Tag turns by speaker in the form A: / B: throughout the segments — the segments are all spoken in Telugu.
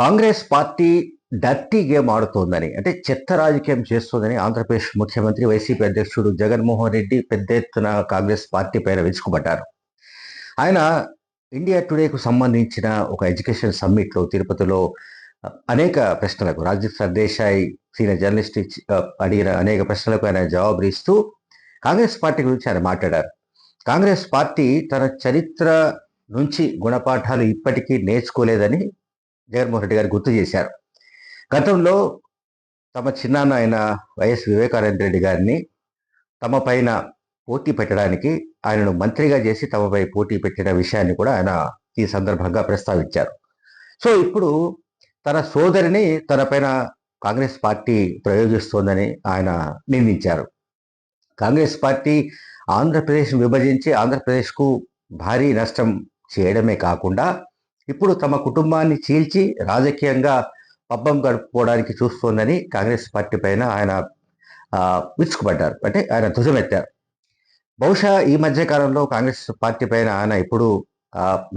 A: కాంగ్రెస్ పార్టీ డర్టీ గేమ్ ఆడుతోందని అంటే చెత్త రాజకీయం చేస్తోందని ఆంధ్రప్రదేశ్ ముఖ్యమంత్రి వైసీపీ అధ్యక్షుడు జగన్మోహన్ రెడ్డి పెద్ద ఎత్తున కాంగ్రెస్ పార్టీ పైన విరుచుకుపడ్డారు. ఆయన ఇండియా టుడేకు సంబంధించిన ఒక ఎడ్యుకేషన్ సమ్మిట్లో తిరుపతిలో అనేక ప్రశ్నలకు రాజీవ్ సర్దేశాయ్ సీనియర్ జర్నలిస్ట్ అడిగిన అనేక ప్రశ్నలకు ఆయన జవాబులు ఇస్తూ కాంగ్రెస్ పార్టీ గురించి ఆయన మాట్లాడారు. కాంగ్రెస్ పార్టీ తన చరిత్ర నుంచి గుణపాఠాలు ఇప్పటికీ నేర్చుకోలేదని జగన్మోహన్ రెడ్డి గారు గుర్తు చేశారు. గతంలో తమ చిన్నాన్న అయిన వైఎస్ వివేకానంద రెడ్డి గారిని తమ పైన పోటీ పెట్టడానికి ఆయనను మంత్రిగా చేసి తమపై పోటీ పెట్టిన విషయాన్ని కూడా ఆయన ఈ సందర్భంగా ప్రస్తావించారు. సో ఇప్పుడు తన సోదరిని తనపైన కాంగ్రెస్ పార్టీ ప్రయోగిస్తోందని ఆయన నిందించారు. కాంగ్రెస్ పార్టీ ఆంధ్రప్రదేశ్ విభజించి ఆంధ్రప్రదేశ్కు భారీ నష్టం చేయడమే కాకుండా ఇప్పుడు తమ కుటుంబాన్ని చీల్చి రాజకీయంగా పబ్బం గడుపుకోవడానికి చూస్తోందని కాంగ్రెస్ పార్టీ పైన ఆయన విరుచుకుపడ్డారు. అంటే ఆయన ధ్వజమెత్తారు. బహుశా ఈ మధ్య కాలంలో కాంగ్రెస్ పార్టీ పైన ఆయన ఎప్పుడు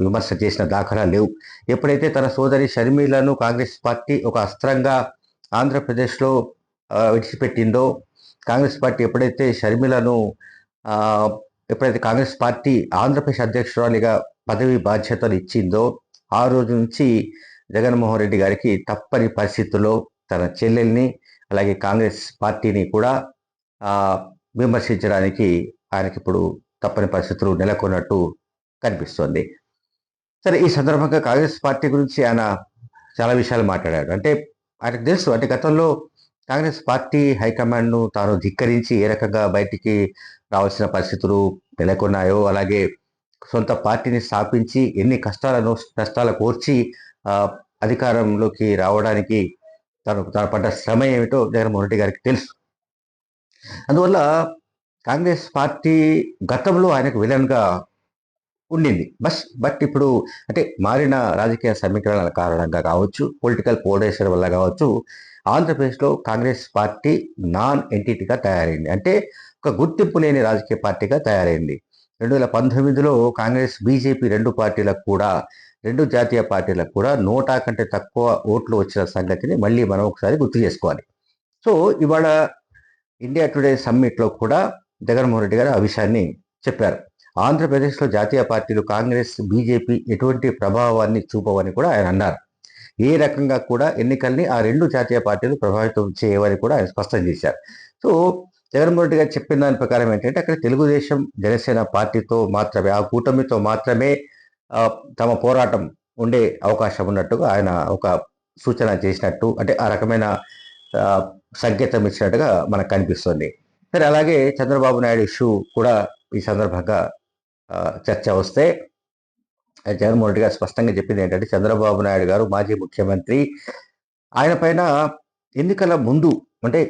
A: విమర్శ చేసిన దాఖలా లేవు. ఎప్పుడైతే తన సోదరి షర్మిలను కాంగ్రెస్ పార్టీ ఒక అస్త్రంగా ఆంధ్రప్రదేశ్లో విడిచిపెట్టిందో కాంగ్రెస్ పార్టీ ఎప్పుడైతే షర్మిలను ఎప్పుడైతే కాంగ్రెస్ పార్టీ ఆంధ్రప్రదేశ్ అధ్యక్షురాలిగా పదవి బాధ్యతలు ఇచ్చిందో ఆ రోజు నుంచి జగన్మోహన్ రెడ్డి గారికి తప్పని పరిస్థితుల్లో తన చెల్లెల్ని అలాగే కాంగ్రెస్ పార్టీని కూడా విమర్శించడానికి ఆయనకి ఇప్పుడు తప్పని పరిస్థితులు నెలకొన్నట్టు కనిపిస్తోంది. సరే ఈ సందర్భంగా కాంగ్రెస్ పార్టీ గురించి ఆయన చాలా విషయాలు మాట్లాడాడు అంటే ఆయనకు తెలుసు అంటే గతంలో కాంగ్రెస్ పార్టీ హైకమాండ్ను తాను ధిక్కరించి ఏ రకంగా బయటికి రావాల్సిన పరిస్థితులు నెలకొన్నాయో అలాగే సొంత పార్టీని స్థాపించి ఎన్ని కష్టాలను కష్టాల కోర్చి అధికారంలోకి రావడానికి తను తన పడ్డ శ్రమ ఏమిటో జగన్మోహన్ రెడ్డి గారికి తెలుసు. అందువల్ల కాంగ్రెస్ పార్టీ గతంలో ఆయనకు విలన్గా ఉండింది. బస్ బట్ ఇప్పుడు అంటే మారిన రాజకీయ సమీకరణల కారణంగా కావచ్చు పొలిటికల్ పోలరైజేషన్ వల్ల కావచ్చు ఆంధ్రప్రదేశ్లో కాంగ్రెస్ పార్టీ నాన్ ఎంటిటీగా తయారైంది. అంటే ఒక గుర్తింపు లేని రాజకీయ పార్టీగా తయారైంది. రెండు వేల పంతొమ్మిదిలో కాంగ్రెస్ బీజేపీ రెండు పార్టీలకు కూడా రెండు జాతీయ పార్టీలకు కూడా నోటా కంటే తక్కువ ఓట్లు వచ్చిన సంగతిని మళ్ళీ మనం ఒకసారి గుర్తు చేసుకోవాలి. సో ఇవాళ ఇండియా టుడే సమ్మిట్లో కూడా జగన్మోహన్ రెడ్డి గారు ఆ విషయాన్ని చెప్పారు. ఆంధ్రప్రదేశ్లో జాతీయ పార్టీలు కాంగ్రెస్ బీజేపీ ఎటువంటి ప్రభావాన్ని చూపవని కూడా ఆయన అన్నారు. ఏ రకంగా కూడా ఎన్నికల్ని ఆ రెండు జాతీయ పార్టీలు ప్రభావితం చేయవని కూడా ఆయన స్పష్టం చేశారు. సో జగన్మోహన్ రెడ్డి గారు చెప్పిన దాని ప్రకారం ఏంటంటే అక్కడ తెలుగుదేశం జనసేన పార్టీతో మాత్రమే ఆ కూటమితో మాత్రమే తమ పోరాటం ఉండే అవకాశం ఉన్నట్టుగా ఆయన ఒక సూచన చేసినట్టు అంటే ఆ రకమైన సంకేతం ఇచ్చినట్టుగా మనకు కనిపిస్తుంది. సరే అలాగే చంద్రబాబు నాయుడు ఇష్యూ కూడా ఈ సందర్భంగా చర్చ వస్తే జగన్మోహన్ రెడ్డి గారు స్పష్టంగా చెప్పింది ఏంటంటే చంద్రబాబు నాయుడు గారు మాజీ ముఖ్యమంత్రి ఆయన పైన ఎన్నికల ముందు అంటే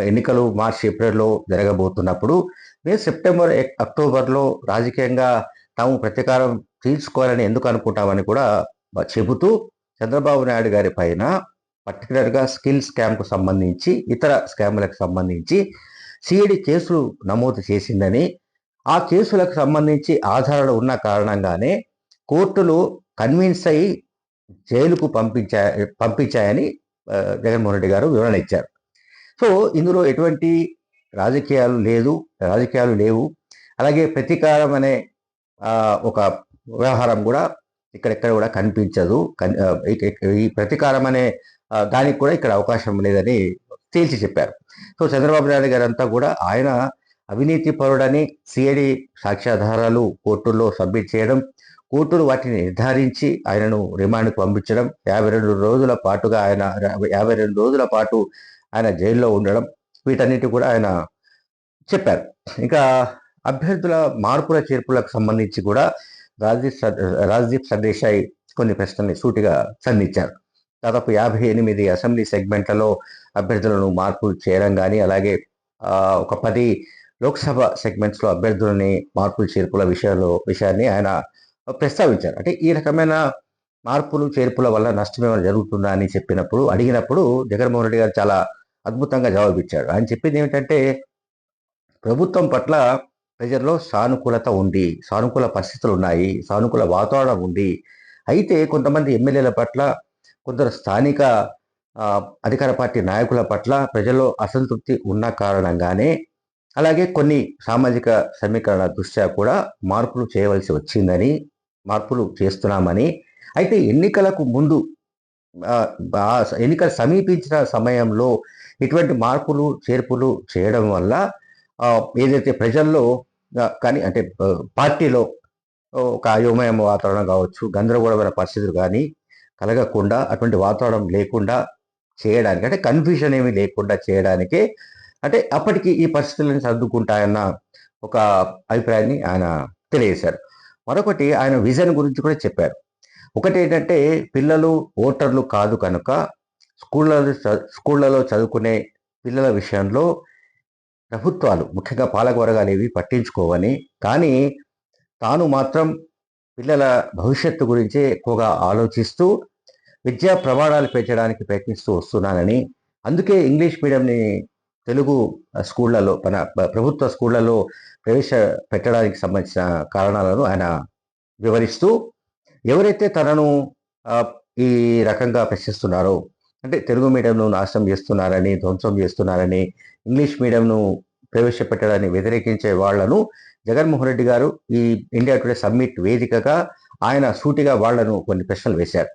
A: ఎన్నికలు మార్చి ఏప్రిల్లో జరగబోతున్నప్పుడు మేము సెప్టెంబర్ అక్టోబర్లో రాజకీయంగా తాము ప్రతీకారం తీర్చుకోవాలని ఎందుకు అనుకుంటామని కూడా చెబుతూ చంద్రబాబు నాయుడు గారి పైన పర్టికులర్గా స్కిల్ స్కామ్కు సంబంధించి ఇతర స్కాములకు సంబంధించి సిఐడి కేసులు నమోదు చేసిందని ఆ కేసులకు సంబంధించి ఆధారాలు ఉన్న కారణంగానే కోర్టులు కన్విన్స్ అయ్యి జైలుకు పంపించా పంపించాయని జగన్మోహన్ రెడ్డి గారు వివరణ ఇచ్చారు. సో ఇందులో ఎటువంటి రాజకీయాలు లేదు రాజకీయాలు లేవు. అలాగే ప్రతీకారం అనే ఒక వ్యవహారం కూడా ఇక్కడెక్కడ కూడా కనిపించదు. ఈ ప్రతీకారం అనే దానికి కూడా ఇక్కడ అవకాశం లేదని తేల్చి చెప్పారు. సో చంద్రబాబు నాయుడు గారు అంతా కూడా ఆయన అవినీతి పరుడని సిఐడి సాక్ష్యాధారాలు కోర్టుల్లో సబ్మిట్ చేయడం కోర్టులు వాటిని నిర్ధారించి ఆయనను రిమాండ్కు పంపించడం యాభై రెండు రోజుల పాటుగా ఆయన యాభై రెండు రోజుల పాటు ఆయన జైల్లో ఉండడం వీటన్నిటి కూడా ఆయన చెప్పారు. ఇంకా అభ్యర్థుల మార్పుల చేర్పులకు సంబంధించి కూడా రాజ్దీప్ సర్- రాజ్దీప్ సర్దేశాయ్ కొన్ని ప్రశ్నల్ని సూటిగా సంధించారు. దాదాపు యాభై ఎనిమిది అసెంబ్లీ సెగ్మెంట్లలో అభ్యర్థులను మార్పులు చేయడం కానీ అలాగే ఒక పది లోక్సభ సెగ్మెంట్స్లో అభ్యర్థులని మార్పులు చేర్పుల విషయంలో విషయాన్ని ఆయన ప్రస్తావించారు. అంటే ఈ రకమైన మార్పులు చేర్పుల వల్ల నష్టం ఏమైనా జరుగుతుందా అని చెప్పినప్పుడు అడిగినప్పుడు జగన్మోహన్ రెడ్డి గారు చాలా అద్భుతంగా జవాబిచ్చాడు ఆయన చెప్పింది ఏమిటంటే ప్రభుత్వం పట్ల ప్రజల్లో సానుకూలత ఉంది సానుకూల పరిస్థితులు ఉన్నాయి సానుకూల వాతావరణం ఉంది. అయితే కొంతమంది ఎమ్మెల్యేల పట్ల కొందరు స్థానిక అధికార పార్టీ నాయకుల పట్ల ప్రజల్లో అసంతృప్తి ఉన్న కారణంగానే అలాగే కొన్ని సామాజిక సమీకరణ దృష్ట్యా కూడా మార్పులు చేయవలసి వచ్చిందని మార్పులు చేస్తున్నామని. అయితే ఎన్నికలకు ముందు ఎన్నికలు సమీపించిన సమయంలో ఇటువంటి మార్పులు చేర్పులు చేయడం వల్ల ఏదైతే ప్రజల్లో కానీ అంటే పార్టీలో ఒక అయోమయం వాతావరణం కావచ్చు గందరగోళమైన పరిస్థితులు కానీ కలగకుండా అటువంటి వాతావరణం లేకుండా చేయడానికి అంటే కన్ఫ్యూషన్ ఏమీ లేకుండా చేయడానికే అంటే అప్పటికి ఈ పరిస్థితులను సర్దుకుంటాయన్న ఒక అభిప్రాయాన్ని ఆయన తెలియజేశారు. మరొకటి ఆయన విజన్ గురించి కూడా చెప్పారు. ఒకటి ఏంటంటే పిల్లలు ఓటర్లు కాదు కనుక స్కూళ్ళలో స్కూళ్ళలో చదువుకునే పిల్లల విషయంలో ప్రభుత్వాలు ముఖ్యంగా పాలక ఏవి పట్టించుకోవని కానీ తాను మాత్రం పిల్లల భవిష్యత్తు గురించి ఎక్కువగా ఆలోచిస్తూ విద్యా ప్రమాణాలు పెంచడానికి ప్రయత్నిస్తూ వస్తున్నానని అందుకే ఇంగ్లీష్ మీడియంని తెలుగు స్కూళ్ళలో మన ప్రభుత్వ స్కూళ్ళలో ప్రవేశ పెట్టడానికి సంబంధించిన కారణాలను ఆయన వివరిస్తూ ఎవరైతే తనను ఈ రకంగా ప్రశ్నిస్తున్నారో అంటే తెలుగు మీడియంను నాశనం చేస్తున్నారని ధ్వంసం చేస్తున్నారని ఇంగ్లీష్ మీడియంను ప్రవేశపెట్టడాన్ని వ్యతిరేకించే వాళ్ళను జగన్మోహన్ రెడ్డి గారు ఈ ఇండియా టుడే సమ్మిట్ వేదికగా ఆయన సూటిగా వాళ్ళను కొన్ని ప్రశ్నలు వేశారు.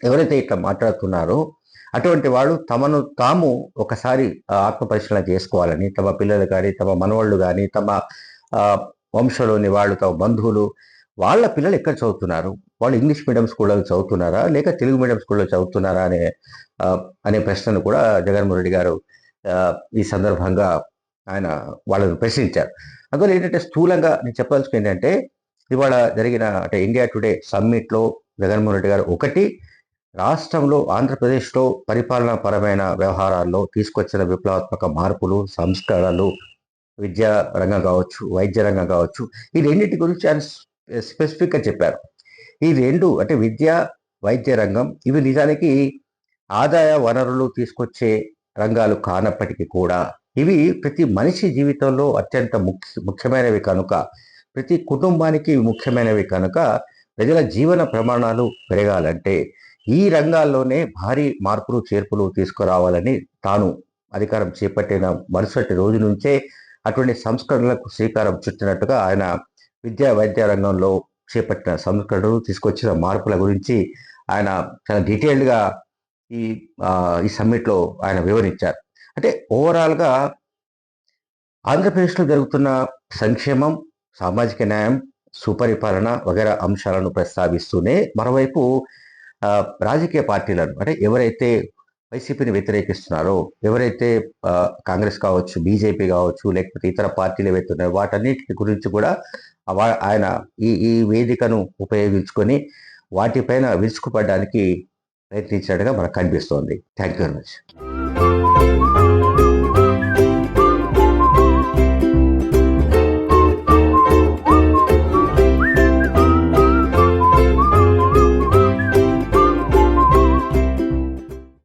A: ఎవరైతే ఇట్లా మాట్లాడుతున్నారో అటువంటి వాళ్ళు తమను తాము ఒకసారి ఆ, ఆత్మ పరిశీలన చేసుకోవాలని తమ పిల్లలు కానీ తమ మనవాళ్ళు కానీ తమ వంశంలోని వాళ్ళు తమ బంధువులు వాళ్ళ పిల్లలు ఎక్కడ చదువుతున్నారు? వాళ్ళు ఇంగ్లీష్ మీడియం స్కూల్లో చదువుతున్నారా? లేక తెలుగు మీడియం స్కూల్లో చదువుతున్నారా అనే అనే ప్రశ్నను కూడా జగన్మోహన్ రెడ్డి గారు ఈ సందర్భంగా ఆయన వాళ్ళను ప్రశ్నించారు. అందువల్ల ఏంటంటే స్థూలంగా నేను చెప్పాల్సింది ఏంటంటే ఇవాళ జరిగిన అంటే ఇండియా టుడే సమ్మిట్లో జగన్మోహన్ రెడ్డి గారు ఒకటి రాష్ట్రంలో ఆంధ్రప్రదేశ్లో పరిపాలనా పరమైన వ్యవహారాల్లో తీసుకొచ్చిన విప్లవాత్మక మార్పులు సంస్కరణలు విద్యా రంగం కావచ్చు వైద్య రంగం కావచ్చు ఈ రెండింటి గురించి ఆయన స్పెసిఫిక్గా చెప్పారు. ఈ రెండు అంటే విద్య వైద్య రంగం ఇవి నిజానికి ఆదాయ వనరులు తీసుకొచ్చే రంగాలు కానప్పటికీ కూడా ఇవి ప్రతి మనిషి జీవితంలో అత్యంత ముఖ్య ముఖ్యమైనవి కనుక. ప్రతి కుటుంబానికి ముఖ్యమైనవి కనుక ప్రజల జీవన ప్రమాణాలు పెరగాలంటే ఈ రంగాల్లోనే భారీ మార్పులు చేర్పులు తీసుకురావాలని తాను అధికారం చేపట్టిన మరుసటి రోజు నుంచే అటువంటి సంస్కరణలకు శ్రీకారం చుట్టినట్టుగా ఆయన విద్యా వైద్య రంగంలో చేపట్టిన సంస్కరణలు తీసుకొచ్చిన మార్పుల గురించి ఆయన చాలా డీటెయిల్డ్గా ఈ ఈ సమ్మిట్లో ఆయన వివరించారు. అంటే ఓవరాల్గా ఆంధ్రప్రదేశ్లో జరుగుతున్న సంక్షేమం సామాజిక న్యాయం సుపరిపాలన వగైరా అంశాలను ప్రస్తావిస్తూనే మరోవైపు రాజకీయ పార్టీలను అంటే ఎవరైతే వైసీపీని వ్యతిరేకిస్తున్నారో ఎవరైతే కాంగ్రెస్ కావచ్చు బీజేపీ కావచ్చు లేకపోతే ఇతర పార్టీలు ఏవైతే ఉన్నాయో వాటన్నిటి గురించి కూడా ఆయన ఈ ఈ వేదికను ఉపయోగించుకొని వాటిపైన విరుచుకుపడడానికి ప్రయత్నించినట్టుగా మనకు కనిపిస్తోంది. Thank you very much.